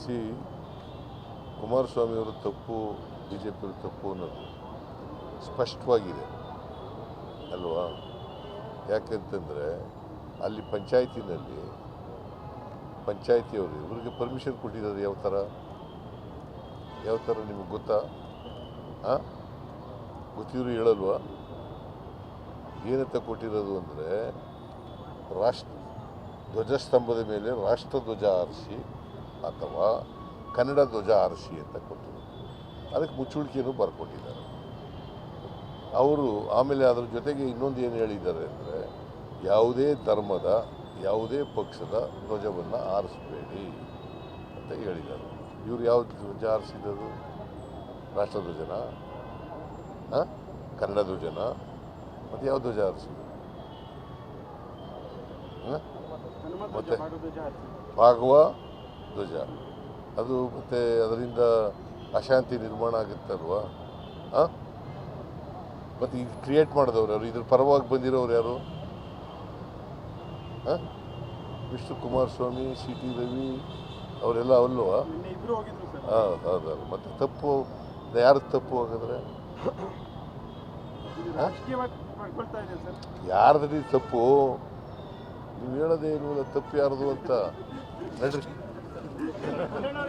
C ಕುಮಾರಸ್ವಾಮಿಯವರು ತಪ್ಪು B J ಪಿಯವರು ತಪ್ಪು ಅನ್ನೋದು ಸ್ಪಷ್ಟವಾಗಿದೆ, ಅಲ್ವಾ? ಯಾಕೆಂತಂದರೆ ಅಲ್ಲಿ ಪಂಚಾಯತಿನಲ್ಲಿ ಪಂಚಾಯತಿಯವರು ಇವ್ರಿಗೆ ಪರ್ಮಿಷನ್ ಕೊಟ್ಟಿದ್ದಾರೆ ಯಾವ ಥರ? ಯಾವ ಥರ ನಿಮಗೆ ಗೊತ್ತಾ? ಹಾಂ ಗೊತ್ತಿದ್ರು ಹೇಳಲ್ವಾ? ಏನಂತ ಕೊಟ್ಟಿರೋದು ಅಂದರೆ ರಾಷ್ಟ್ರ ಧ್ವಜಸ್ತಂಭದ ಮೇಲೆ ರಾಷ್ಟ್ರಧ್ವಜ ಆರಿಸಿ ಅಥವಾ ಕನ್ನಡ ಧ್ವಜ ಆರಿಸಿ ಅಂತ ಕೊಟ್ಟರು. ಅದಕ್ಕೆ ಮುಚ್ಚುಳಿಕೆಯನ್ನು ಬರ್ಕೊಟ್ಟಿದ್ದಾರೆ. ಅವರು ಆಮೇಲೆ ಅದರ ಜೊತೆಗೆ ಇನ್ನೊಂದು ಏನು ಹೇಳಿದ್ದಾರೆ ಅಂದರೆ ಯಾವುದೇ ಧರ್ಮದ ಯಾವುದೇ ಪಕ್ಷದ ಧ್ವಜವನ್ನು ಆರಿಸಬೇಡಿ ಅಂತ ಹೇಳಿದ್ದಾರೆ. ಇವರು ಯಾವ ಧ್ವಜ ಆರಿಸಿದರು ರಾಷ್ಟ್ರಧ್ವಜನ ಹಾಂ ಕನ್ನಡ ಧ್ವಜನ? ಮತ್ತು ಯಾವ ಧ್ವಜ ಆರಿಸಿದ್ರು? ಮತ್ತೆ? ಭಾಗವ ಧ್ವಜ. ಅದು ಮತ್ತು ಅದರಿಂದ ಅಶಾಂತಿ ನಿರ್ಮಾಣ ಆಗುತ್ತಲ್ವಾ? ಹಾಂ ಮತ್ತು ಈಗ ಕ್ರಿಯೇಟ್ ಮಾಡಿದವ್ರು ಯಾರು? ಇದ್ರ ಪರವಾಗಿ ಬಂದಿರೋರು ಯಾರು? ಹಾಂ ವಿಷ್ಣು ಕುಮಾರಸ್ವಾಮಿ ಸಿ ಟಿ ರವಿ ಅವರೆಲ್ಲ ಅಲ್ವಾ? ಹೌದು ಹಾಂ ಹೌದೌದು ಮತ್ತು ತಪ್ಪು ಯಾರು ತಪ್ಪು ಹಾಗಾದ್ರೆ? ಯಾರದ್ರಿ ಇದೆ ತಪ್ಪು? ನೀವು ಹೇಳೋದೇ ಇಲ್ವಲ್ಲ ತಪ್ಪು ಯಾರದು ಅಂತ. ನಡ್ರಿ. これなの?